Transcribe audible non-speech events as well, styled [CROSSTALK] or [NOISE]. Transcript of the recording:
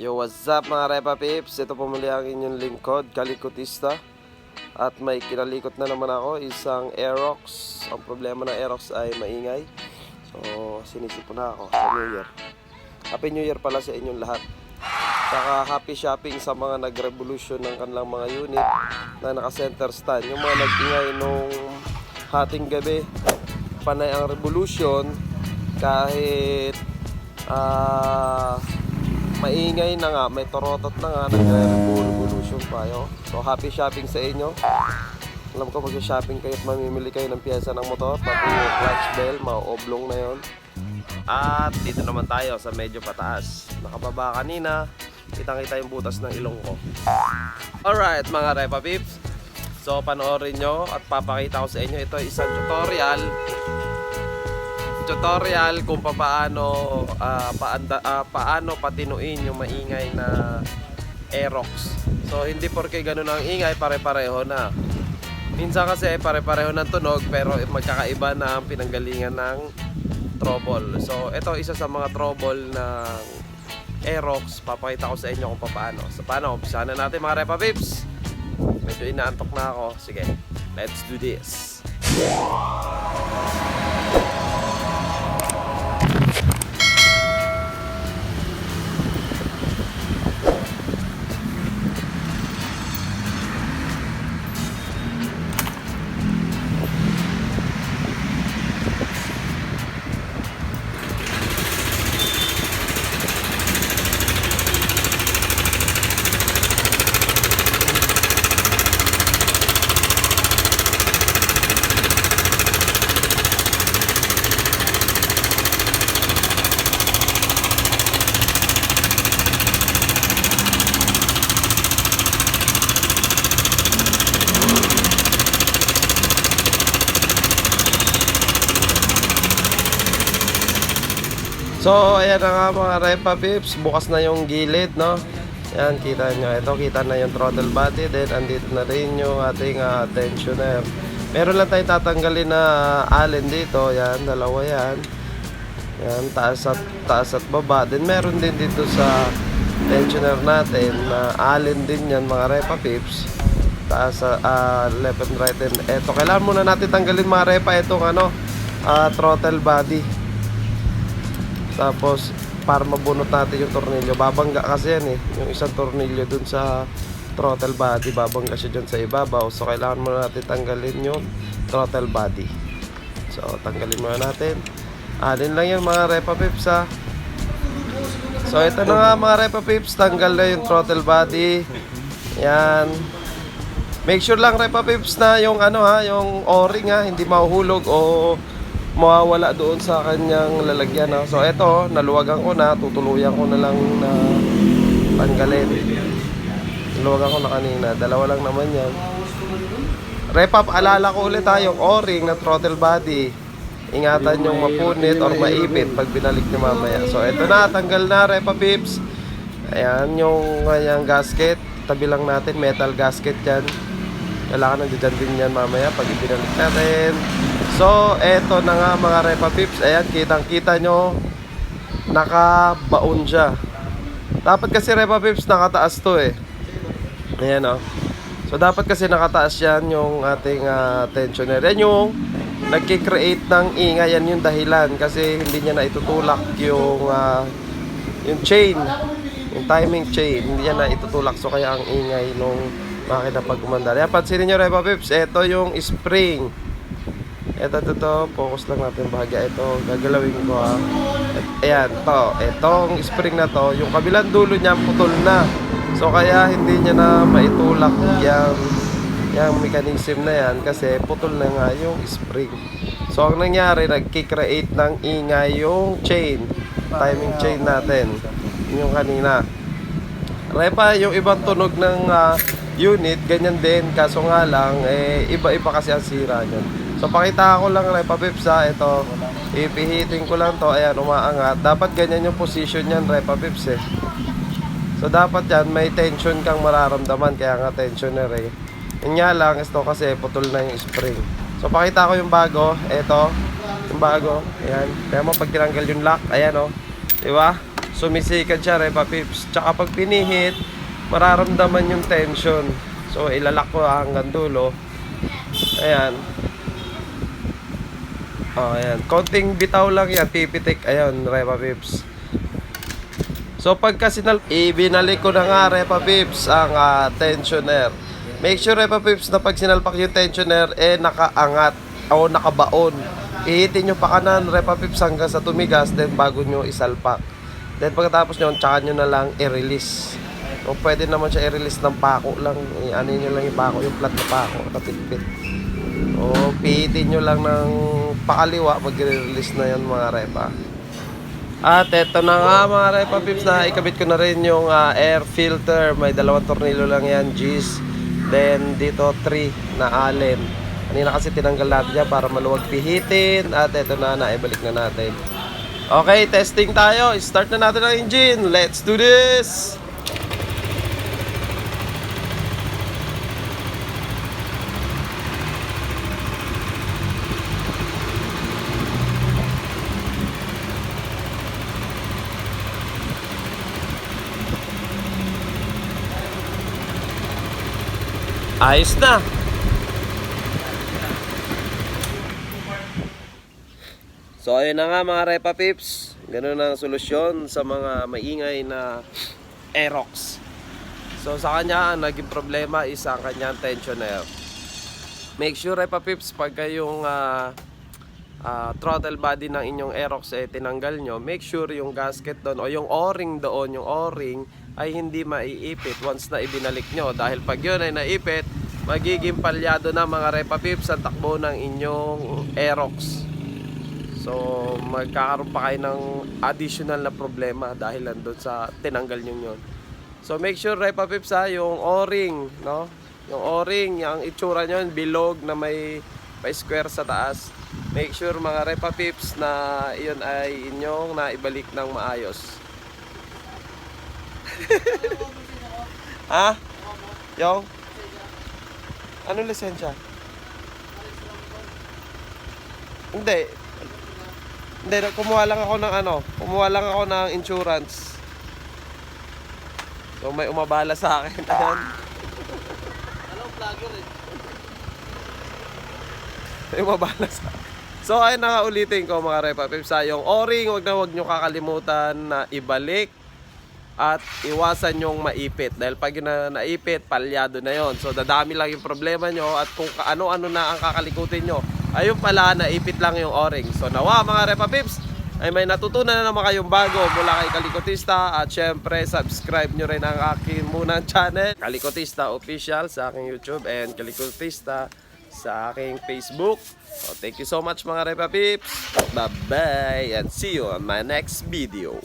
Yo, what's up mga Repa Pips? Ito po muli ang inyong lingkod, Kalikotista. At may kinalikot na naman ako, isang Aerox. Ang problema ng Aerox ay maingay. So, sinisipon na ako sa New Year. Happy New Year pala sa inyong lahat. Saka happy shopping sa mga nag-revolution ng kanilang mga unit na naka-center stand. Yung mga nag-ingay nung hating gabi, panay ang revolution kahit ah maingay na nga, may torotot na nga, nagre-revolution pa yo. So happy shopping sa inyo. Alam ko mag-shopping kayo at mamimili kayo ng piyesa ng motor, pati yung clutch bell, mauoblong na yon. At dito naman tayo sa medyo pataas. Nakababa kanina, kitang-kita yung butas ng ilong ko. Alright mga Repa Pips. So panoorin nyo at papakita ko sa inyo. Ito isang tutorial tutorial kung paano ah, paanda, ah, paano patinuin yung maingay na Aerox. So hindi porke ganun ang ingay pare-pareho na. Minsan kasi pare-pareho ng tunog pero magkakaiba na ang pinanggalingan ng trouble. So ito isa sa mga trouble ng Aerox. Papakita ko sa inyo kung paano. So paano? Umpisahan na natin mga Repa Pips. Medyo inaantok na ako. Sige, let's do this. So, ayan na nga mga Repa Pips. Bukas na yung gilid, no? Yan, kita nyo. Ito, kita na yung throttle body. Then, andito na rin yung ating uh, tensioner. Meron lang tayo tatanggalin na allen dito. Yan, dalawa yan. Yan, taas at, taas at baba. Then, meron din dito sa tensioner natin na allen din yan, mga Repa Pips. Taas, uh, left and right. And eto, kailangan muna natin tanggalin mga Repa itong ano, ah, throttle body. Tapos, para mabunot natin yung tornilyo, babangga kasi yan eh. Yung isang tornilyo dun sa throttle body, babangga siya dyan sa ibabaw. So, kailangan muna natin tanggalin yung throttle body. So, tanggalin muna natin. Alin lang yan mga Repa Pips ha. So, ito na nga mga Repa Pips. Tanggal na yung throttle body. Yan. Make sure lang Repa Pips na yung ano ha, yung o-ring ha, hindi mahuhulog o mawawala doon sa kanyang lalagyan. No? So eto, naluwagan ko na, tutuluyan ko na lang na tanggalin. Naluwagan ko na kanina, dalawa lang naman yan. Repap, alala ko ulit ha, yung o-ring na throttle body. Ingatan yung mapunit or maipit pag binalik niyo mamaya. So eto na, tanggal na Repa Pips. Ayan yung kanyang gasket. Tabi lang natin, metal gasket yan. Kailangan nandiyan din yan mamaya pag ibinalik natin. So, eto na nga mga Repa Pips. Ayan, kitang-kita nyo. Nakabaon siya. Dapat kasi Repa Pips, nakataas to eh. Ayan o. So, dapat kasi nakataas yan yung ating ah, tensioner. Yan yung nagkikreate ng ingay. Yan yung dahilan. Kasi hindi niya na itutulak yung, ah, yung chain. Yung timing chain. Hindi niya na itutulak. So, kaya ang ingay nung makina pag umandar. Yan, pansinin nyo Repa Pips. Ito yung spring. Ito, ito, ito. Focus lang natin bahagya. Ito, gagalawin ko ha. Et, ayan, to. Itong spring na to, yung kabilang dulo niya putol na. So, kaya hindi niya na maitulak yung, yung mechanism na yan kasi putol na nga yung spring. So, ang nangyari, nagkikreate ng ingay yung chain. Timing chain natin. Yun Yung kanina. Repa, yung ibang tunog ng ah, unit, ganyan din. Kaso nga lang, eh, iba-iba kasi ang sira niyan. So, pakita ko lang, Repa Pips, ha. Ito, ipihitin ko lang to. Ayan, umaangat. Dapat ganyan yung position niyan, Repa Pips, eh. So, dapat yan, may tension kang mararamdaman. Kaya nga tensioner, eh. Yun nga lang, ito kasi putol na yung spring. So, pakita ko yung bago. Ito, yung bago. Ayan. Kaya mo, pag tinanggal yung lock, ayan, oh. Diba? sumisikad siya, Repa Pips. Tsaka pag pinihit, mararamdaman yung tension. So, ilalak ko hanggang dulo. Ayan. Oh, ayan. Konting bitaw lang yan, pipitik. Ayan, Repa Pips. So pagka sinal ibinalik ko na nga Repa Pips ang ah, tensioner. Make sure Repa Pips na pag sinalpak yung tensioner eh nakaangat o nakabaon. Ihitin nyo pa kanan Repa Pips hanggang sa tumigas then bago nyo isalpak. Then pagkatapos nyo, tsaka nyo na lang i-release. O pwede naman siya i-release ng pako lang. I-ano nyo lang yung pako, yung flat na pako, nakapitpit. O pihitin nyo lang ng pakaliwa pag i-release na yan mga Repa. At eto na nga mga Repa Pips na ikabit ko na rin yung ah, air filter. May dalawang tornilyo lang yan, G's. Then dito 3 na Allen. Kanina kasi tinanggal natin yan para maluwag pihitin. At eto na, naibalik na natin. Okay, testing tayo. Start na natin ang engine. Let's do this! Ayos na. So ayun na nga mga Repa Pips. Ganun ang solusyon sa mga maingay na Aerox. So sa kanya, ang naging problema is ang kanyang tensioner. Make sure Repa Pips, pag yung ah, ah, throttle body ng inyong Aerox eh tinanggal nyo, make sure yung gasket doon o yung o-ring doon, yung o-ring ay hindi maiipit once na ibinalik nyo. Dahil pag yun ay naipit, magiging palyado na mga Repa Pips ang takbo ng inyong Aerox. So, magkakaroon pa kayo ng additional na problema dahil nandun sa tinanggal nyo yun. So, make sure, Repa Pips, ha, yung o-ring, no? Yung o-ring, yung itsura nyo, bilog na may, may square sa taas. Make sure, mga Repa Pips, na iyon ay inyong naibalik ng maayos. [LAUGHS] ha? Yung? Anong lisensya? Hindi. Hindi, kumuha lang ako ng ano, kumuha lang ako ng insurance. So may umabala sa akin. [LAUGHS] Ayan. May umabala sa akin. So ayun na nga ko mga Repa Pips. Yung O-ring, wag na wag nyo kakalimutan na ibalik at iwasan yung maipit. Dahil pag na naipit, palyado na yon. So dadami lang yung problema nyo at kung ano-ano na ang kakalikutin nyo. Ayun pala, naipit lang yung O-ring. So nawa mga Repa Pips, ay may natutunan na naman kayong bago mula kay Kalikotista at syempre subscribe nyo rin ang aking munang channel Kalikotista Official sa aking YouTube and Kalikotista sa aking Facebook. So, Thank you so much mga Repa Pips Bye bye and see you on my next video